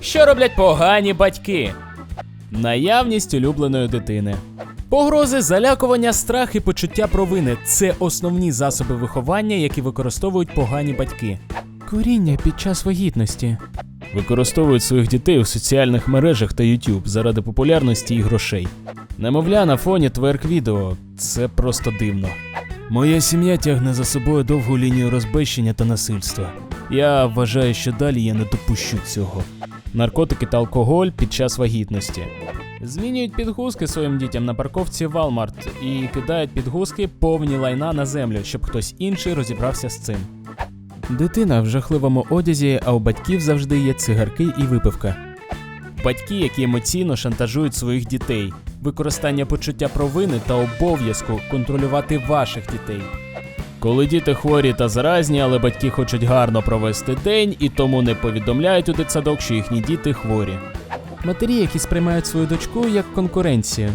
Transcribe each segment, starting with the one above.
Що роблять погані батьки? Наявність улюбленої дитини. Погрози, залякування, страх і почуття провини це основні засоби виховання, які використовують погані батьки. Коріння під час вагітності. Використовують своїх дітей у соціальних мережах та YouTube заради популярності і грошей. Немовля на фоні тверк відео. Це просто дивно. Моя сім'я тягне за собою довгу лінію розбещення та насильства. Я вважаю, що далі я не допущу цього. Наркотики та алкоголь під час вагітності. Змінюють підгузки своїм дітям на парковці Walmart і кидають підгузки повні лайна на землю, щоб хтось інший розібрався з цим. Дитина в жахливому одязі, а у батьків завжди є цигарки і випивка. Батьки, які емоційно шантажують своїх дітей, використання почуття провини та обов'язку контролювати ваших дітей. Коли діти хворі та заразні, але батьки хочуть гарно провести день і тому не повідомляють у дитсадок, що їхні діти хворі. Матері, які сприймають свою дочку як конкуренцію.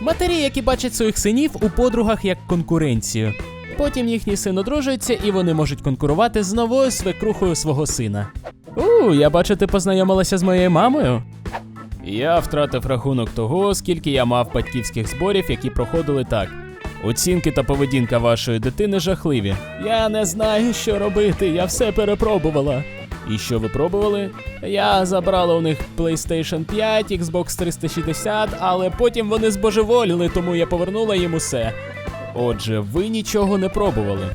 Матері, які бачать своїх синів у подругах як конкуренцію. Потім їхній син одружується і вони можуть конкурувати з новою свекрухою свого сина. У, я бачу, ти познайомилася з моєю мамою. Я втратив рахунок того, скільки я мав батьківських зборів, які проходили так. Оцінки та поведінка вашої дитини жахливі. Я не знаю, що робити, я все перепробувала. І що ви пробували? Я забрала у них PlayStation 5, Xbox 360, але потім вони збожеволіли, тому я повернула їм усе. Отже, ви нічого не пробували.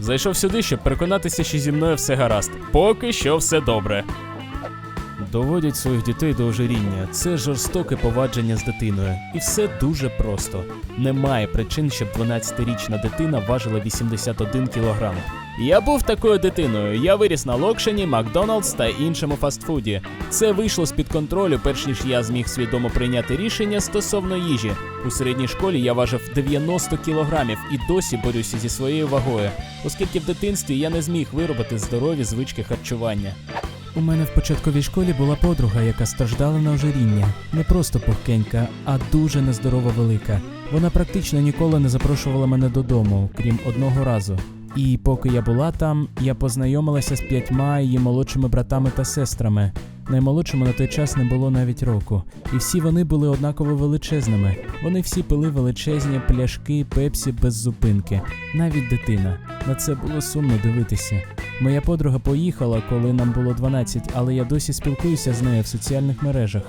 Зайшов сюди, щоб переконатися, що зі мною все гаразд. Поки що все добре. Доводять своїх дітей до ожиріння. Це жорстоке повадження з дитиною. І все дуже просто. Немає причин, щоб 12-річна дитина важила 81 кілограм. Я був такою дитиною. Я виріс на Локшені, Макдоналдс та іншому фастфуді. Це вийшло з-під контролю, перш ніж я зміг свідомо прийняти рішення стосовно їжі. У середній школі я важив 90 кілограмів і досі борюся зі своєю вагою, оскільки в дитинстві я не зміг виробити здорові звички харчування. У мене в початковій школі була подруга, яка страждала на ожиріння. Не просто пухкенька, а дуже нездорова велика. Вона практично ніколи не запрошувала мене додому, крім одного разу. І поки я була там, я познайомилася з п'ятьма її молодшими братами та сестрами. Наймолодшому на той час не було навіть року, і всі вони були однаково величезними. Вони всі пили величезні пляшки пепсі без зупинки, навіть дитина. На це було сумно дивитися. Моя подруга поїхала, коли нам було 12, але я досі спілкуюся з нею в соціальних мережах.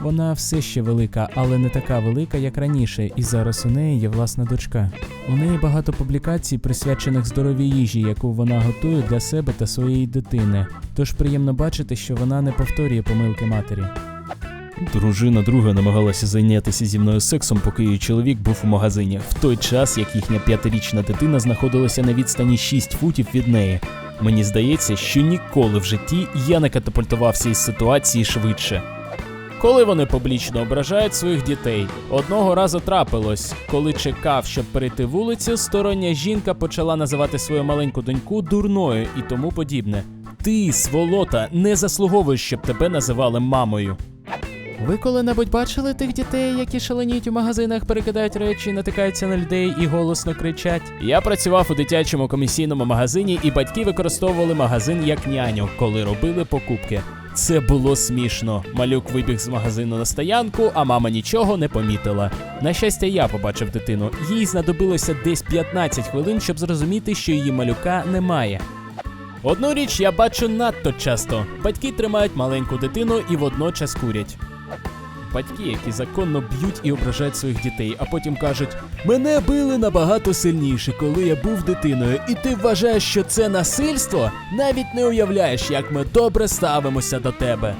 Вона все ще велика, але не така велика, як раніше, і зараз у неї є власна дочка. У неї багато публікацій, присвячених здоровій їжі, яку вона готує для себе та своєї дитини. Тож приємно бачити, що вона не повторює помилки матері. Дружина друга намагалася зайнятися зі мною сексом, поки її чоловік був у магазині, в той час як їхня п'ятирічна дитина знаходилася на відстані 6 футів від неї. Мені здається, що ніколи в житті я не катапультувався із ситуації швидше. Коли вони публічно ображають своїх дітей, одного разу трапилось, коли чекав, щоб перейти вулицю, стороння жінка почала називати свою маленьку доньку дурною і тому подібне. Ти, сволота, не заслуговуєш, щоб тебе називали мамою. Ви коли-небудь бачили тих дітей, які шаленіють у магазинах, перекидають речі, натикаються на людей і голосно кричать? Я працював у дитячому комісійному магазині, і батьки використовували магазин як няню, коли робили покупки. Це було смішно. Малюк вибіг з магазину на стоянку, а мама нічого не помітила. На щастя, я побачив дитину. Їй знадобилося десь 15 хвилин, щоб зрозуміти, що її малюка немає. Одну річ я бачу надто часто: батьки тримають маленьку дитину і водночас курять. Батьки, які законно б'ють і ображають своїх дітей, а потім кажуть: мене били набагато сильніше, коли я був дитиною, і ти вважаєш, що це насильство? Навіть не уявляєш, як ми добре ставимося до тебе.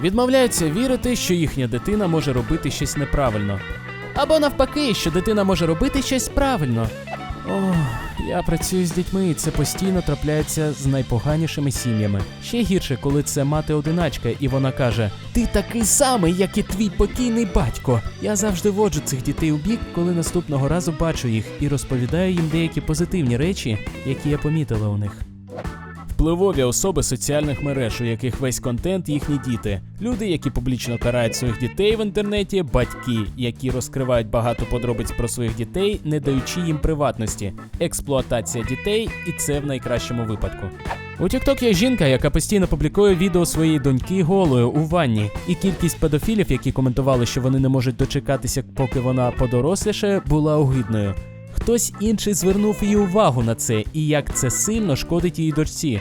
Відмовляються вірити, що їхня дитина може робити щось неправильно. Або навпаки, що дитина може робити щось правильно. Я працюю з дітьми, і це постійно трапляється з найпоганішими сім'ями. Ще гірше, коли це мати одиначка, і вона каже: Ти такий самий, як і твій покійний батько. Я завжди воджу цих дітей у бік, коли наступного разу бачу їх, і розповідаю їм деякі позитивні речі, які я помітила у них. Впливові особи соціальних мереж, у яких весь контент їхні діти, люди, які публічно карають своїх дітей в інтернеті, батьки, які розкривають багато подробиць про своїх дітей, не даючи їм приватності, експлуатація дітей, і це в найкращому випадку. У TikTok є жінка, яка постійно публікує відео своєї доньки голою у ванні, і кількість педофілів, які коментували, що вони не можуть дочекатися, поки вона подоросліше, була огидною. Хтось інший звернув її увагу на це і як це сильно шкодить її дочці.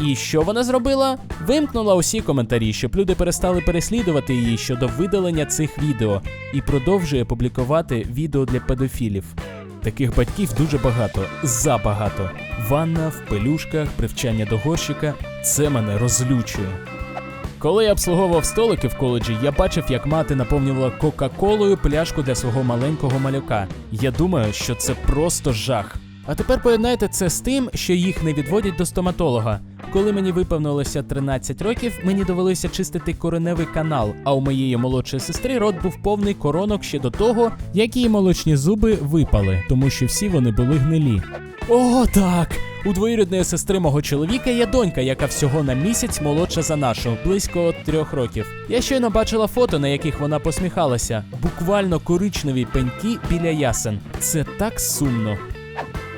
І що вона зробила? Вимкнула усі коментарі, щоб люди перестали переслідувати її щодо видалення цих відео, і продовжує публікувати відео для педофілів. Таких батьків дуже багато, забагато. Ванна в пелюшках, привчання до горщика це мене розлючує. Коли я обслуговував столики в коледжі, я бачив, як мати наповнювала Кока-Колою пляшку для свого маленького малюка. Я думаю, що це просто жах. А тепер поєднайте це з тим, що їх не відводять до стоматолога. Коли мені виповнилося 13 років, мені довелося чистити кореневий канал, а у моєї молодшої сестри рот був повний коронок ще до того, як її молочні зуби випали, тому що всі вони були гнилі. О, так! У двоюрідної сестри мого чоловіка є донька, яка всього на місяць молодша за нашу, близько трьох років. Я щойно бачила фото, на яких вона посміхалася. Буквально коричневі пеньки біля ясен. Це так сумно.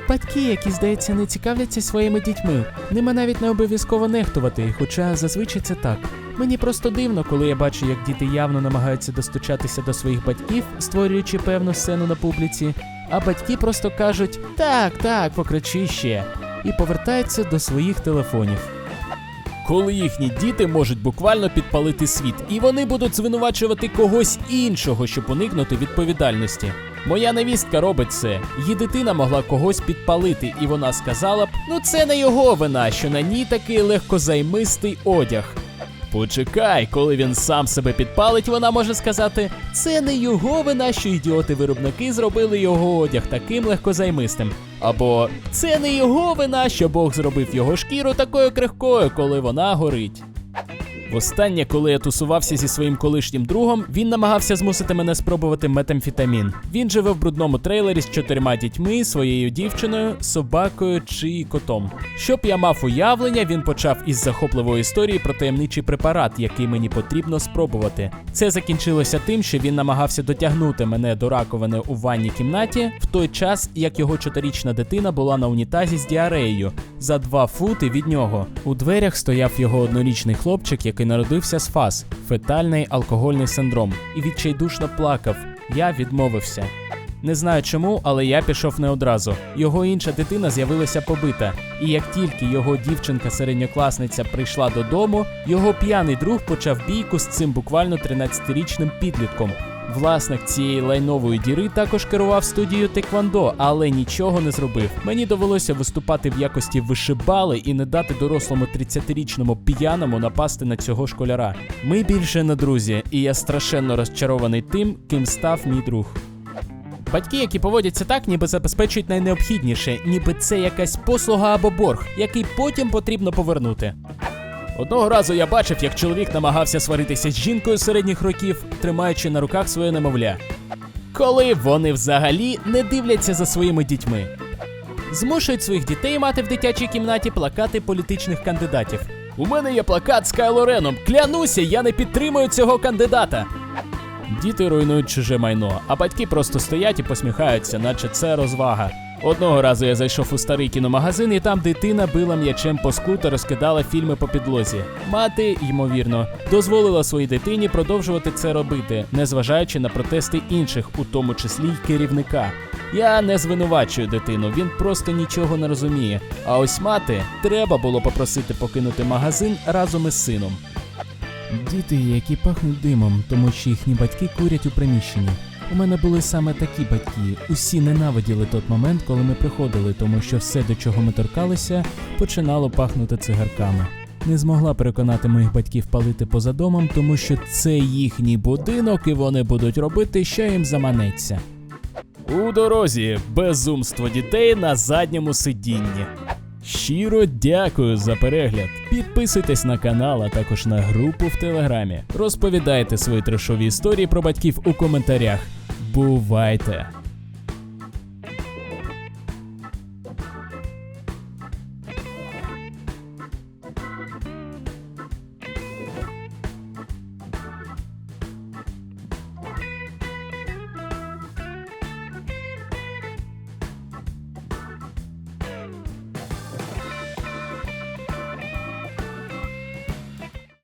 Батьки, які, здається, не цікавляться своїми дітьми. Ними навіть не обов'язково нехтувати, хоча зазвичай це так. Мені просто дивно, коли я бачу, як діти явно намагаються достучатися до своїх батьків, створюючи певну сцену на публіці, а батьки просто кажуть так, так, покричи ще, і повертаються до своїх телефонів. Коли їхні діти можуть буквально підпалити світ, і вони будуть звинувачувати когось іншого, щоб уникнути відповідальності. Моя невістка робить це. Її дитина могла когось підпалити, і вона сказала б: ну це не його вина, що на ній такий легкозаймистий одяг. Почекай, коли він сам себе підпалить, вона може сказати: це не його вина, що ідіоти-виробники зробили його одяг таким легкозаймистим. Або це не його вина, що Бог зробив його шкіру такою крихкою, коли вона горить. Востаннє, коли я тусувався зі своїм колишнім другом, він намагався змусити мене спробувати метамфетамін. Він живе в брудному трейлері з чотирма дітьми, своєю дівчиною, собакою чи котом. Щоб я мав уявлення, він почав із захопливої історії про таємничий препарат, який мені потрібно спробувати. Це закінчилося тим, що він намагався дотягнути мене до раковини у ванній кімнаті в той час, як його чотирічна дитина була на унітазі з діареєю за два фути від нього. У дверях стояв його однорічний хлопчик, який народився з ФАС фетальний алкогольний синдром, і відчайдушно плакав. Я відмовився. Не знаю чому, але я пішов не одразу. Його інша дитина з'явилася побита, і як тільки його дівчинка-середньокласниця прийшла додому, його п'яний друг почав бійку з цим буквально 13-річним підлітком. Власник цієї лайнової діри також керував студією Теквандо, але нічого не зробив. Мені довелося виступати в якості вишибали і не дати дорослому 30-річному п'яному напасти на цього школяра. Ми більше не друзі, і я страшенно розчарований тим, ким став мій друг. Батьки, які поводяться так, ніби забезпечують найнеобхідніше, ніби це якась послуга або борг, який потім потрібно повернути. Одного разу я бачив, як чоловік намагався сваритися з жінкою середніх років, тримаючи на руках своє немовля. Коли вони взагалі не дивляться за своїми дітьми. Змушують своїх дітей мати в дитячій кімнаті плакати політичних кандидатів. У мене є плакат з Кайло Реном. Клянуся, я не підтримую цього кандидата. Діти руйнують чуже майно, а батьки просто стоять і посміхаються, наче це розвага. Одного разу я зайшов у старий кіномагазин, і там дитина била м'ячем по склу та розкидала фільми по підлозі. Мати, ймовірно, дозволила своїй дитині продовжувати це робити, незважаючи на протести інших, у тому числі й керівника. Я не звинувачую дитину, він просто нічого не розуміє. А ось мати треба було попросити покинути магазин разом із сином. Діти, які пахнуть димом, тому що їхні батьки курять у приміщенні. У мене були саме такі батьки. Усі ненавиділи той момент, коли ми приходили, тому що все, до чого ми торкалися, починало пахнути цигарками. Не змогла переконати моїх батьків палити поза домом, тому що це їхній будинок, і вони будуть робити, що їм заманеться. У дорозі безумство дітей на задньому сидінні. Щиро дякую за перегляд. Підписуйтесь на канал, а також на групу в телеграмі. Розповідайте свої трешові історії про батьків у коментарях. Бувайте!